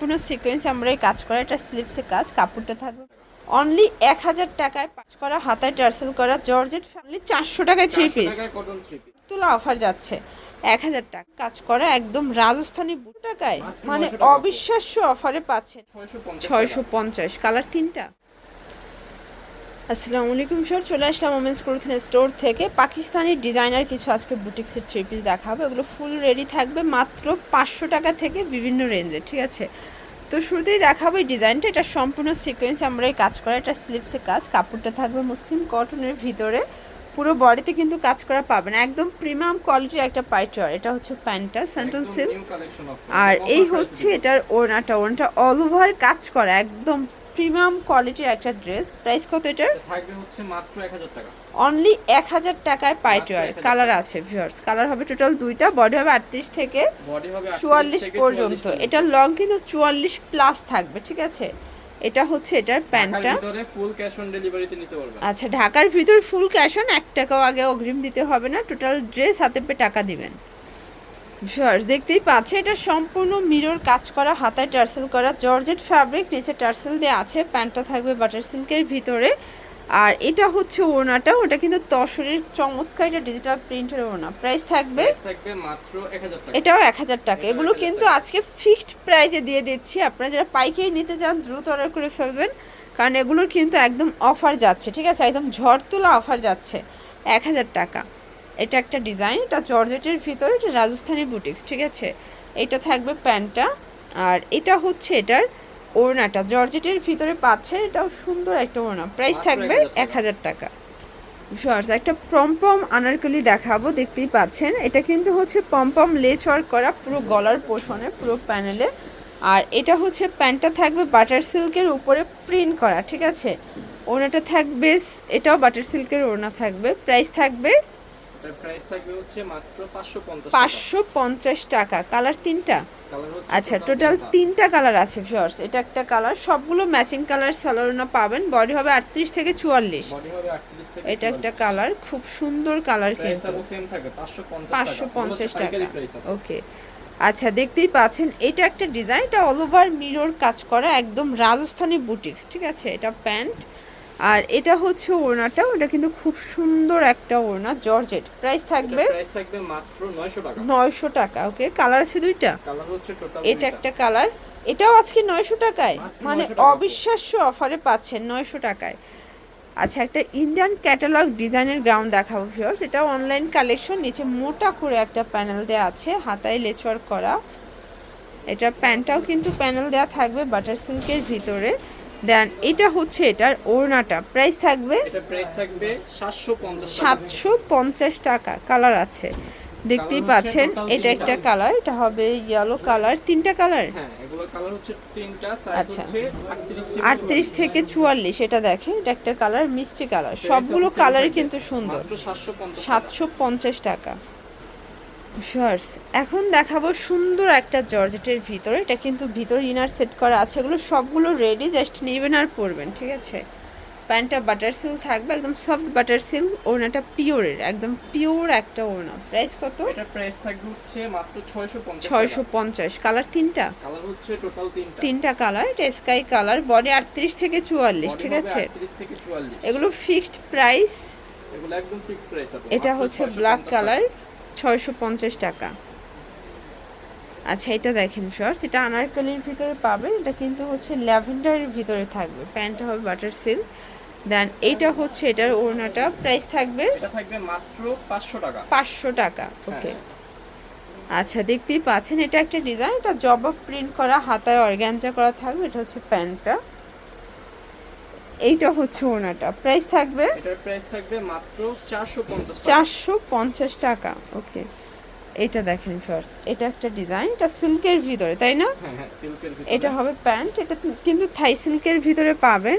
সম্পূর্ণ সিকোয়েন্স আমরা এই কাজ করা এটা স্লিপসে কাজ কাপড়টা থাকবে। অনলি এক হাজার টাকায় পাঁচ করা হাতায় টার্সেল করা জর্জেট ফ্যামিলি চারশো টাকায় থ্রি পিস পিস তোলা অফার যাচ্ছে। এক হাজার টাকা কাজ করা একদম রাজস্থানী টাকায়। মানে অবিশ্বাস্য অফারে পাচ্ছেন। ছয়শো পঞ্চাশ কালার তিনটা? আসসালামু আলাইকুম স্যার চলে আসলাম ওমেন্স ক্লোথিং স্টোর থেকে। পাকিস্তানি ডিজাইনার কিছু আজকে বুটিক্সের থ্রি পিস দেখাবো। এগুলো ফুল রেডি থাকবে মাত্র পাঁচশো টাকা থেকে বিভিন্ন রেঞ্জে ঠিক আছে? তো শুরুতেই দেখাবো এই ডিজাইনটা এটা সম্পূর্ণ সিকোয়েন্স আমরা এই কাজ করা এটা স্লিপসে কাজ। কাপড়টা থাকবে মুসলিম কটনের ভিতরে। পুরো বডিতে কিন্তু কাজ করা পাবেন। একদম প্রিমিয়াম কোয়ালিটির একটা পাইটার এটা হচ্ছে প্যান্টটা সেন্ট্রাল সিল্ক আর এই হচ্ছে এটার ওড়নাটা ওড়নাটা অল ওভার কাজ করা একদম প্রিমিয়াম কোয়ালিটির একটা ড্রেস। প্রাইস কত এটার? থাকবে হচ্ছে মাত্র 1000 টাকা। অনলি এক হাজার টাকায় পাইটওয়ার 1000 কালার আছে ভিউয়ার্স কালার হবে টোটাল দুইটা বডি হবে আটত্রিশ থেকে বডি হবে 38 চুয়াল্লিশ পর্যন্ত। 44 এটার লং কিন্তু চুয়াল্লিশ প্লাস থাকবে ঠিক আছে? এটা হচ্ছে এটার প্যান্টটা। ভিতরে ফুল ক্যাশ অন ডেলিভারিতে নিতে পারবেন আচ্ছা ঢাকার ভিতর ফুল ক্যাশ অন এক টাকাও আগে অগ্রিম দিতে হবে না। টোটাল ড্রেস হাতে পেয়ে টাকা দিবেন। ভিউয়ার্স দেখতেই পাচ্ছে এটা সম্পূর্ণ মিরর কাজ করা হাতায় টার্সেল করা জর্জেট ফ্যাব্রিক নিচে টার্সেল দেওয়া আছে প্যান্টটা থাকবে বাটার সিল্কের ভিতরে। আর এটা হচ্ছে ওড়নাটা ওটা কিন্তু তসরের চমৎকার এটা ডিজিটাল প্রিন্টের ওড়না। প্রাইস থাকবে থাকবে মাত্র 1000 টাকা। এটাও এক হাজার টাকা। এগুলো কিন্তু আজকে ফিক্সড প্রাইসে দিয়ে দিচ্ছি। আপনারা যারা পাইকারি নিতে চান দ্রুত অর্ডার করে ফেলবেন। কারণ এগুলোর কিন্তু একদম অফার যাচ্ছে ঠিক আছে? একদম ঝড় তোলা অফার যাচ্ছে। এক হাজার টাকা। এটা একটা ডিজাইন এটা জর্জেটের ভিতরে এটা রাজস্থানি বুটিক্স ঠিক আছে? এটা থাকবে প্যান্টটা আর এটা হচ্ছে এটার ওড়নাটা। জর্জেটের ভিতরে পাচ্ছে এটাও সুন্দর একটা ওড়না। প্রাইস থাকবে এক হাজার টাকা। শর্টস একটা পমপম আনারকলি দেখাবো দেখতেই পাচ্ছেন। এটা কিন্তু হচ্ছে পমপম লেস ওয়ার্ক করা পুরো গলার পোষণে পুরো প্যানেলে আর এটা হচ্ছে প্যান্টটা থাকবে বাটার সিল্কের উপরে প্রিন্ট করা ঠিক আছে? ওড়নাটা থাকবে এটাও বাটার সিল্কের ওড়না থাকবে। প্রাইস থাকবে এটার প্রাইস থাকবে হচ্ছে মাত্র 550 টাকা। কালার তিনটা? আচ্ছা টোটাল তিনটা। কালার আছে এটা একটা কালার সবগুলো ম্যাচিং কালার পাবেন। বডি হবে আটত্রিশ থেকে চুয়াল্লিশ। বডি হবে 38 থেকে এটা একটা কালার খুব সুন্দর কালার প্রাইস কিন্তু। সেম থাকবে 550 টাকা। পাঁচশো পঞ্চাশ টাকা। ওকে আচ্ছা দেখতেই পাচ্ছেন এটা একটা ডিজাইন এটা অল ওভার মিরর কাজ করা একদম রাজস্থানি বুটিক্স ঠিক আছে? এটা প্যান্ট আর এটা হচ্ছে ওড়নাটা ওটা কিন্তু খুব সুন্দর একটা ওড়না জর্জেট। প্রাইস থাকবে প্রাইস থাকবে মাত্র 900 টাকা। নয়শো টাকা ওকে কালার আছে দুইটা? কালার হচ্ছে টোটাল এটা একটা কালার এটাও আজকে নয়শো টাকায়। মানে অবিশ্বাস্য অফারে পাচ্ছেন নয়শো টাকায়। আচ্ছা একটা ইন্ডিয়ান ক্যাটালগ ডিজাইনের গ্রাউন্ড দেখাবো ভিউয়ার্স এটা অনলাইন কালেকশন নিচে মোটা করে একটা প্যানেল দেওয়া আছে হাতায় লেচওয়ার্ক করা। এটা প্যান্টটাও কিন্তু প্যানেল দেওয়া থাকবে বাটার সিল্কের ভিতরে। দেন এটা হচ্ছে এটার ওড়নাটা। প্রাইস থাকবে এটা প্রাইস থাকবে 750 টাকা। সাতশো পঞ্চাশ টাকা। কালার আছে। দেখতেই পাচ্ছেন এটা একটা কালার এটা হবে ইয়েলো কালার তিনটা কালার হ্যাঁ এগুলো কালার হচ্ছে তিনটা সাইজ আচ্ছা। হচ্ছে 38 থেকে আটত্রিশ থেকে চুয়াল্লিশ এটা দেখেন এটা একটা কালার মিষ্টি কালার সবগুলো কালারই কিন্তু সুন্দর। 750 সাতশো পঞ্চাশ টাকা। শার্টস এখন দেখাবো সুন্দর একটা জর্জেটের ভিতরে। এটা কিন্তু ভিতর ইনার সেট করা আছে। এগুলো সবগুলো রেডি জাস্ট নেবেন আর পরবেন ঠিক আছে? প্যান্টটা বাটার সিল্ক থাকবে একদম সফট বাটার সিল্ক ওড়নাটা পিওরের একদম পিওর একটা ওড়না। প্রাইস কত? এটা প্রাইস থাকবে হচ্ছে মাত্র 650 ছয়শো পঞ্চাশ। কালার তিনটা? কালার হচ্ছে টোটাল তিনটা। তিনটা কালার এটা স্কাই কালার বডি আটত্রিশ থেকে চুয়াল্লিশ Body ঠিক আছে? 38 থেকে 44 এগুলো ফিক্সড প্রাইস এগুলো একদম ফিক্স প্রাইস এটা হচ্ছে ব্ল্যাক কালার ছয়শো পঞ্চাশ টাকা। আচ্ছা এটা দেখেন শর্টস এটা আনারকলির ভিতরে পাবেন এটা কিন্তু হচ্ছে ল্যাভেন্ডারের ভিতরে থাকবে। প্যান্টটা হবে বাটার সিল্ক। দেন এইটা হচ্ছে এটার ওড়নাটা প্রাইস থাকবে এটা থাকবে মাত্র 500 টাকা। পাঁচশো টাকা ওকে হ্যাঁ। আচ্ছা দেখতেই পাচ্ছেন এটা একটা ডিজাইন এটা জবা প্রিন্ট করা হাতায় অর্গ্যানজা করা থাকবে এটা হচ্ছে প্যান্টটা। এইটা হচ্ছে ওনাটা। প্রাইস থাকবে? এটার প্রাইস থাকবে মাত্র 450 টাকা। চারশো পঞ্চাশ টাকা ওকে এটা দেখেন ফার্স্ট এটা একটা ডিজাইন এটা সিল্কের ভিতরে তাই না? হ্যাঁ হ্যাঁ সিল্কের ভিতরে। এটা হবে প্যান্ট এটা কিন্তু থাই সিল্কের ভিতরে পাবেন।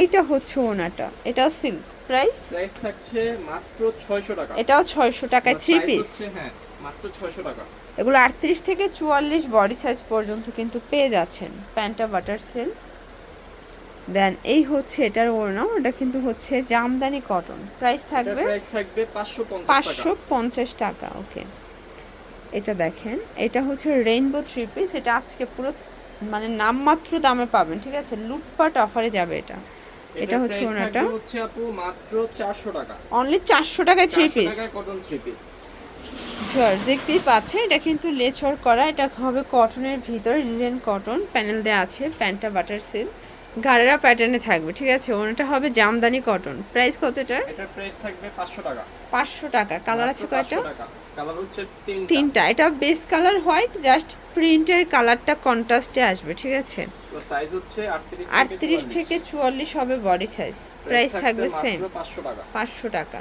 এইটা হচ্ছে ওনাটা এটাও সিল্ক প্রাইস প্রাইস থাকছে মাত্র 600 টাকা। এটাও ছয়শো টাকায় থ্রি পিস হ্যাঁ মাত্র 600 টাকা। এগুলো আটত্রিশ থেকে চুয়াল্লিশ বডি সাইজ পর্যন্ত কিন্তু পেয়ে যাচ্ছেন প্যান্টটা বাটার সিল্ক দেন এই হচ্ছে এটার ওড়না ওটা কিন্তু হচ্ছে জামদানি কটন প্রাইস থাকবে? প্রাইস থাকবে 550 পাঁচশো টাকা। পঞ্চাশ টাকা ওকে এটা দেখেন এটা হচ্ছে রেইনবো থ্রি পিস এটা আজকে পুরো মানে নামমাত্র দামে পাবেন ঠিক আছে? লুটপাট অফারে যাবে এটা। এটা হচ্ছে ওনাটা হচ্ছে আপু মাত্র 400 টাকা। অনলি চারশো টাকায় three piece cotton three piece viewers দেখতেই পাচ্ছেন এটা কিন্তু লেচর করা এটা হবে কটনের ভিতরে লিলেন কটন প্যানেল দেওয়া আছে প্যান্টটা বাটার সিল গাড়েরা প্যাটার্নে থাকবে ঠিক আছে? ওনাটা হবে জামদানি কটন প্রাইস কত এটার? এটার প্রাইস থাকবে 500 টাকা। পাঁচশো টাকা। কালার আছে কয়টা? কালার হচ্ছে তিনটা। তিনটা। এটা বেস কালার হোয়াইট জাস্ট প্রিন্টের কালারটা কন্ট্রাস্টে আসবে ঠিক আছে? তো সাইজ হচ্ছে 38 আটত্রিশ থেকে চুয়াল্লিশ হবে বডি সাইজ প্রাইস থাকবে সেম 500 টাকা। পাঁচশো টাকা।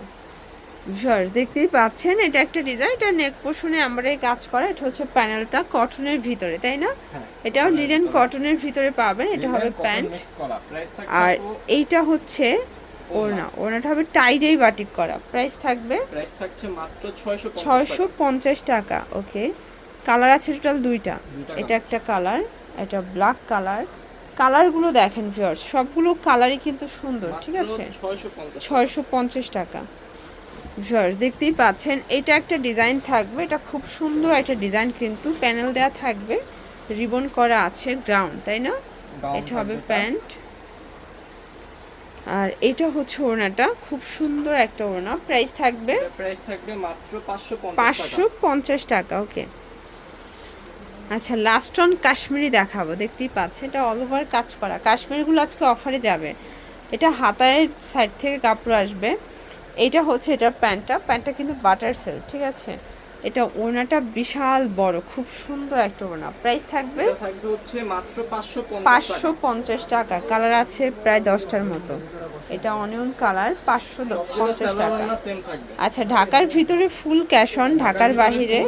ভিউয়ার্স দেখতেই পাচ্ছেন এটা একটা ডিজাইন এটা নেক পোর্শনে আমরা এই কাজ করা এটা হচ্ছে প্যানেলটা কটনের ভিতরে তাই না? হ্যাঁ এটাও লিলেন কটনের ভিতরে পাবেন এটা হবে প্যান্ট আর এইটা হচ্ছে ওড়না ওড়নাটা হবে টাইডেই বাটিক করা প্রাইস থাকবে প্রাইস থাকছে মাত্র 650 ছয়শো টাকা ওকে। কালার আছে টোটাল দুইটা। এটা একটা কালার এটা ব্ল্যাক কালার কালারগুলো দেখেন ভিউয়ার্স সবগুলো কালারই কিন্তু সুন্দর ঠিক আছে? 650 ছয়শো পঞ্চাশ টাকা। ভিউয়ার্স দেখতেই পাচ্ছেন এটা একটা ডিজাইন থাকবে এটা খুব সুন্দর একটা ডিজাইন কিন্তু প্যানেল দেওয়া থাকবে রিবন করা আছে গ্রাউন্ড তাই না? এটা হবে প্যান্ট আর এটা হচ্ছে ওড়নাটা খুব সুন্দর একটা ওড়না প্রাইস থাকবে প্রাইস থাকবে মাত্র 550 পাঁচশো টাকা। পঞ্চাশ টাকা ওকে আচ্ছা লাস্ট অন কাশ্মীরি দেখাবো দেখতেই পাচ্ছেন এটা অল ওভার কাজ করা। কাশ্মীরগুলো আজকে অফারে যাবে। এটা হাতায়ের সাইড থেকে কাপড় আসবে। এইটা হচ্ছে এটা প্যান্টটা। প্যান্টটা কিন্তু বাটার সেল ঠিক আছে? এটা ওনাটা বিশাল বড় খুব সুন্দর একটা ওনা প্রাইস থাকবে থাকবে হচ্ছে মাত্র 550 পাঁচশো টাকা। পঞ্চাশ টাকা। কালার আছে প্রায় দশটার মতো। এটা অনিয়ন কালার পাঁচশো পঞ্চাশ টাকা। সেম আচ্ছা ঢাকার ভিতরে ফুল ক্যাশ অন ঢাকার delivery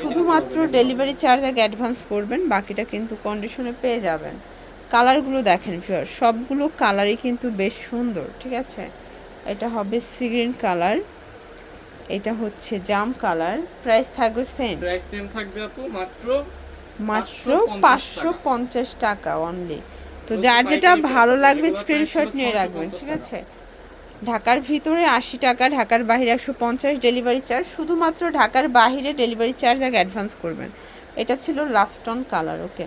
শুধুমাত্র ডেলিভারি চার্জ আগে অ্যাডভান্স করবেন বাকিটা কিন্তু কন্ডিশনে পেয়ে যাবেন। কালারগুলো দেখেন ফিওর সবগুলো কালারই কিন্তু বেশ সুন্দর ঠিক আছে? এটা হবে সিগ্রিন কালার। এটা হচ্ছে জাম কালার। প্রাইস থাকবে সেম প্রাইস সেম থাকবে আপু মাত্র মাত্র 550 পাঁচশো টাকা। পঞ্চাশ টাকা অনলি তো যার যেটা ভালো লাগবে স্ক্রিনশট নিয়ে রাখবেন ঠিক আছে? ঢাকার ভিতরে আশি টাকা ঢাকার বাইরে একশো পঞ্চাশ ডেলিভারি চার্জ শুধুমাত্র ঢাকার বাইরে ডেলিভারি চার্জ আগে অ্যাডভান্স করবেন। এটা ছিল লাস্ট অন কালার ওকে